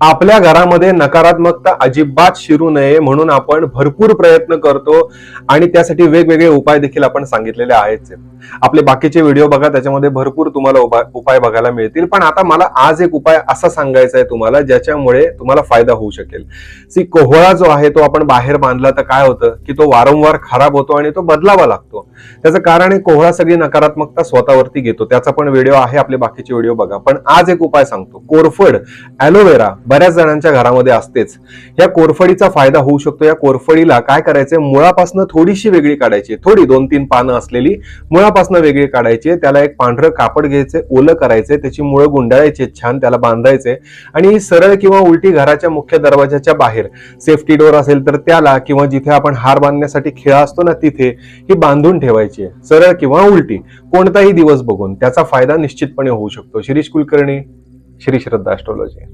आपल्या घरामध्ये नकारात्मकता अजिबात शिरू नये म्हणून आपण भरपूर प्रयत्न करतो आणि त्यासाठी वेगवेगळे उपाय देखील आपण सांगितलेले आहेत. आपले बाकीचे व्हिडिओ बघा त्याच्यामध्ये भरपूर तुम्हाला उपाय बघायला मिळतील. पण आता मला आज एक उपाय असा सांगायचा आहे तुम्हाला ज्याच्यामुळे तुम्हाला फायदा होऊ शकेल. सी कोहळा जो आहे तो आपण बाहेर बांधला तर काय होतं? की तो वारंवार खराब होतो आणि तो बदलावा लागतो. त्याचं कारण आहे कोहळा सगळी नकारात्मकता स्वतःवरती घेतो. त्याचा पण व्हिडिओ आहे आपले बाकीचे व्हिडिओ बघा. पण आज एक उपाय सांगतो. कोरफड ॲलोवेरा बऱ्याच जणांच्या घरामध्ये असतेच. या कोरफडीचा फायदा होऊ शकतो. या कोरफडीला काय करायचंय? मुळापासून थोडीशी वेगळी काढायची. थोडी दोन तीन पानं असलेली मुळा मुळापासून वेगळी काढायची त्याला एक पांढरं कापड घ्यायचे ओलं करायचे त्याची मुळं गुंडाळायचे छान त्याला बांधायचे. आणि सरळ किंवा उलटी घराच्या मुख्य दरवाजाच्या बाहेर सेफ्टी डोर असेल तर त्याला किंवा जिथे आपण हार बांधण्यासाठी खिळा असतो ना तिथे ही बांधून ठेवायची सरळ किंवा उलटी कोणताही दिवस बघून त्याचा फायदा निश्चितपणे होऊ शकतो. शिरीष कुलकर्णी श्री श्रद्धा ॲस्ट्रॉलॉजी